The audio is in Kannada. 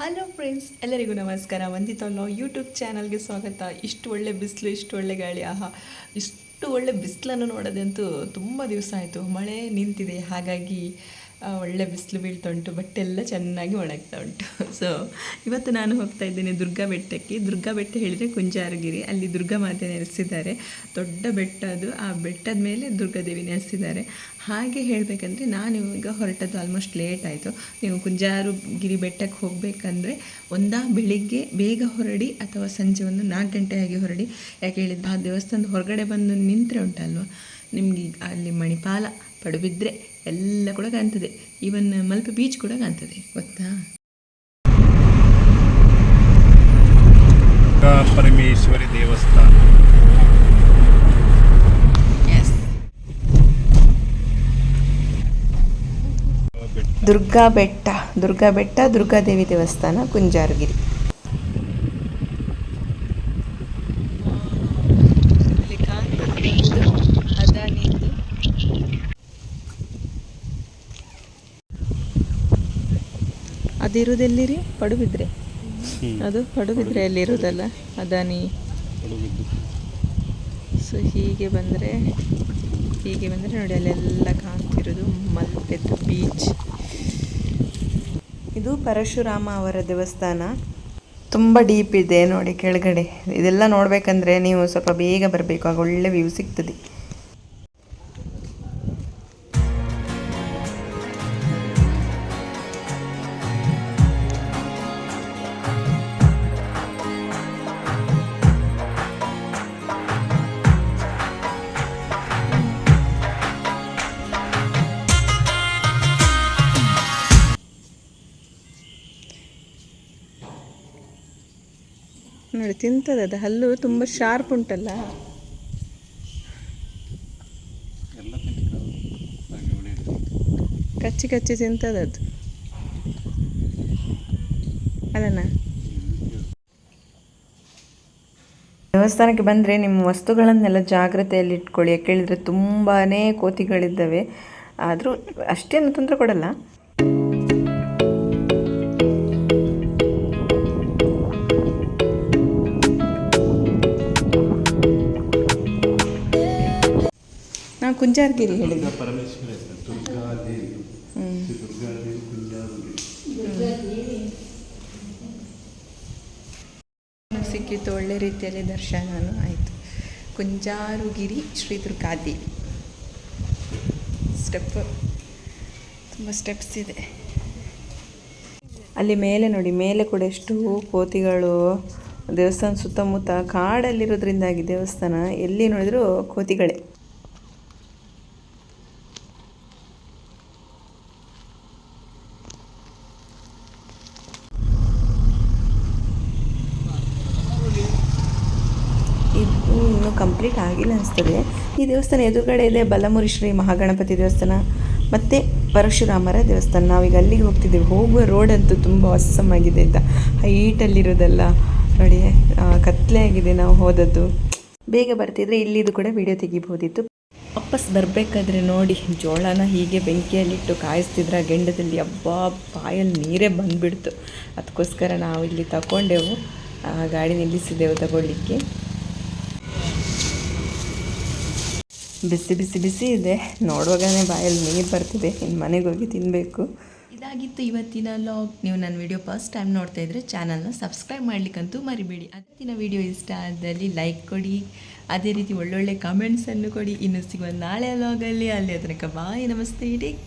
ಹಲೋ ಫ್ರೆಂಡ್ಸ್ ಎಲ್ಲರಿಗೂ ನಮಸ್ಕಾರ. ವಂದಿತಲ್ಲೋ ಯೂಟ್ಯೂಬ್ ಚಾನಲ್ಗೆ ಸ್ವಾಗತ. ಇಷ್ಟು ಒಳ್ಳೆ ಬಿಸಿಲು, ಇಷ್ಟು ಒಳ್ಳೆ ಗಾಳಿ, ಆಹಾ. ಇಷ್ಟು ಒಳ್ಳೆ ಬಿಸಿಲನ್ನು ನೋಡೋದಂತೂ ತುಂಬ ದಿವಸ ಆಯಿತು. ಮಳೆ ನಿಂತಿದೆ. ಹಾಗಾಗಿ ಒಳ್ಳೆ ಬಿಸಿಲು ಬೀಳ್ತಾ ಉಂಟು ಬಟ್ಟೆ ಎಲ್ಲ ಚೆನ್ನಾಗಿ ಒಣಗ್ತಾ ಉಂಟು ಸೊ ಇವತ್ತು ನಾನು ಹೋಗ್ತಾ ಇದ್ದೇನೆ ದುರ್ಗಾ ಬೆಟ್ಟಕ್ಕೆ. ದುರ್ಗಾ ಬೆಟ್ಟ ಹೇಳಿದರೆ ಕುಂಜಾರಗಿರಿ. ಅಲ್ಲಿ ದುರ್ಗಾ ಮಾತೆ ನೆಲೆಸಿದ್ದಾರೆ. ದೊಡ್ಡ ಬೆಟ್ಟ ಅದು. ಆ ಬೆಟ್ಟದ ಮೇಲೆ ದುರ್ಗಾದೇವಿ ನೆಲೆಸಿದ್ದಾರೆ. ಹಾಗೆ ಹೇಳಬೇಕಂದ್ರೆ ನಾನು ಈಗ ಹೊರಟದ್ದು ಆಲ್ಮೋಸ್ಟ್ ಲೇಟ್ ಆಯಿತು. ನೀವು ಕುಂಜಾರು ಗಿರಿ ಬೆಟ್ಟಕ್ಕೆ ಹೋಗಬೇಕಂದ್ರೆ ಒಂದಾ ಬೆಳಿಗ್ಗೆ ಬೇಗ ಹೊರಡಿ ಅಥವಾ ಸಂಜೆ ಒಂದು ನಾಲ್ಕು ಗಂಟೆ ಆಗಿ ಹೊರಡಿ. ಯಾಕೆ ಹೇಳಿದ್ರೆ ಆ ದೇವಸ್ಥಾನದ ಹೊರಗಡೆ ಬಂದು ನಿಂತರೆ ಉಂಟಲ್ವ? ನಿಮಗೆ ಅಲ್ಲಿ ಮಣಿಪಾಲ ಪಡುಬಿದ್ರೆ ಎಲ್ಲ ಕೂಡ ಕಾಣ್ತದೆ. ಈವನ್ ಮಲ್ಪೆ ಬೀಚ್ ಕೂಡ ಕಾಣ್ತದೆ. ಗೊತ್ತಾ? ಪರಮೇಶ್ವರಿ ದೇವಸ್ಥಾನ. ಎಸ್ ಬೆಟ್ಟ. ದುರ್ಗಾ ಬೆಟ್ಟ. ದುರ್ಗಾ ಬೆಟ್ಟ ದುರ್ಗಾದೇವಿ ದೇವಸ್ಥಾನ ಕುಂಜಾರಗಿರಿ. ಅದಿರುವುದೆಲ್ಲಿರಿ? ಪಡುಬಿದ್ರೆ. ಅದು ಪಡುಬಿದ್ರೆ ಅಲ್ಲಿರೋದಲ್ಲ ಅದಾನಿ ಸೊ ಹೀಗೆ ಬಂದರೆ ಹೀಗೆ ಬಂದರೆ ನೋಡಿ ಅಲ್ಲೆಲ್ಲ ಕಾಣ್ತಿರೋದು ಮಲ್ಪೆದ್ದು ಬೀಚ್ ಇದು ಪರಶುರಾಮ ಅವರ ದೇವಸ್ಥಾನ. ತುಂಬ ಡೀಪ್ ಇದೆ ನೋಡಿ ಕೆಳಗಡೆ. ಇದೆಲ್ಲ ನೋಡಬೇಕಂದ್ರೆ ನೀವು ಸ್ವಲ್ಪ ಬೇಗ ಬರಬೇಕು. ಆಗ ಒಳ್ಳೆ ವ್ಯೂ ಸಿಗ್ತದೆ. ನೋಡಿ ತಿಂತದೆ ಅದು. ಹಲ್ಲು ತುಂಬ ಶಾರ್ಪ್ ಉಂಟಲ್ಲ. ಕಚ್ಚಿ ಕಚ್ಚಿ ತಿಂತದೆ ಅದು. ಅಲ್ಲಣ್ಣ ದೇವಸ್ಥಾನಕ್ಕೆ ಬಂದರೆ ನಿಮ್ಮ ವಸ್ತುಗಳನ್ನೆಲ್ಲ ಜಾಗ್ರತೆಯಲ್ಲಿ ಇಟ್ಕೊಳ್ಳಿ. ಯಾಕೆ ಹೇಳಿದರೆ ತುಂಬಾ ಕೋತಿಗಳಿದ್ದಾವೆ. ಆದರೂ ಅಷ್ಟೇನು ತೊಂದರೆ ಕೊಡಲ್ಲ. ದುರ್ಗಾ ಕುಂಜಾರ್ಗಿರಿ. ಹೇಳಿ ಸಿಕ್ಕಿತ್ತು ಒಳ್ಳೆ ರೀತಿಯಲ್ಲಿ ದರ್ಶನವೂ ಆಯಿತು. ಕುಂಜಾರುಗಿರಿ ಶ್ರೀ ದುರ್ಗಾದೇವಿ ಸ್ಟೆಪ್ ತುಂಬ ಸ್ಟೆಪ್ಸ್ ಇದೆ. ಅಲ್ಲಿ ಮೇಲೆ ನೋಡಿ ಮೇಲೆ ಕೂಡ ಎಷ್ಟು ಕೋತಿಗಳು ದೇವಸ್ಥಾನ ಸುತ್ತಮುತ್ತ ಕಾಡಲ್ಲಿರೋದ್ರಿಂದಾಗಿ ದೇವಸ್ಥಾನ ಎಲ್ಲಿ ನೋಡಿದರೂ ಕೋತಿಗಳೇ ಇದು ಇನ್ನೂ ಕಂಪ್ಲೀಟ್ ಆಗಿಲ್ಲ ಅನಿಸ್ತದೆ. ಈ ದೇವಸ್ಥಾನ ಎದುರುಗಡೆ ಇದೆ ಬಲಮುರಿ ಶ್ರೀ ಮಹಾಗಣಪತಿ ದೇವಸ್ಥಾನ, ಮತ್ತು ಪರಶುರಾಮರ ದೇವಸ್ಥಾನ. ನಾವೀಗ ಅಲ್ಲಿಗೆ ಹೋಗ್ತಿದ್ದೇವೆ. ಹೋಗುವ ರೋಡ್ ಅಂತೂ ತುಂಬ awesome ಆಗಿದೆ ಅಂತ. ಹೈಟಲ್ಲಿರೋದೆಲ್ಲ ನೋಡಿ ಕತ್ಲೆ ಆಗಿದೆ ನಾವು ಹೋದದ್ದು. ಬೇಗ ಬರ್ತಿದ್ರೆ ಇಲ್ಲಿದು ಕೂಡ ವಿಡಿಯೋ ತೆಗಿಬೋದಿತ್ತು ವಾಪಸ್ ಬರಬೇಕಾದ್ರೆ ನೋಡಿ, ಜೋಳನ ಹೀಗೆ ಬೆಂಕಿಯಲ್ಲಿಟ್ಟು ಕಾಯಿಸ್ತಿದ್ರೆ ಗೆಂಡದಲ್ಲಿ ಹಬ್ಬ ಬಾಯಲ್ಲಿ ನೀರೇ ಬಂದುಬಿಡ್ತು. ಅದಕ್ಕೋಸ್ಕರ ನಾವು ಇಲ್ಲಿ ತಗೊಂಡೆವು ಗಾಡಿ ನಿಲ್ಲಿಸಿದೆವು ತಗೊಳ್ಳಿಕ್ಕೆ. ಬಿಸಿ ಬಿಸಿ ಬಿಸಿ ಇದೆ. ನೋಡುವಾಗನೇ ಬಾಯಲ್ಲಿ ನೀರು ಬರ್ತಿದೆ. ಇನ್ನು ಮನೆಗೆ ಹೋಗಿ ತಿನ್ನಬೇಕು ಇದಾಗಿತ್ತು ಇವತ್ತಿನ ಲಾಗ್ ನೀವು ನನ್ನ ವಿಡಿಯೋ ಫಸ್ಟ್ ಟೈಮ್ ನೋಡ್ತಾ ಇದ್ರೆ ಚಾನಲ್ನ ಸಬ್ಸ್ಕ್ರೈಬ್ ಮಾಡ್ಲಿಕ್ಕಂತೂ ಮರಿಬೇಡಿ. ಅದಕ್ಕಿನ ವಿಡಿಯೋ ಇಷ್ಟ ಆದಲ್ಲಿ ಲೈಕ್ ಕೊಡಿ. ಅದೇ ರೀತಿ ಒಳ್ಳೊಳ್ಳೆ ಕಮೆಂಟ್ಸನ್ನು ಕೊಡಿ. ಇನ್ನು ಸಿಗುವ ನಾಳೆ ಲಾಗಲ್ಲಿ ಅಲ್ಲಿ. ತನಕ ಬಾಯ್ ನಮಸ್ತೆ. ಟೇಕ್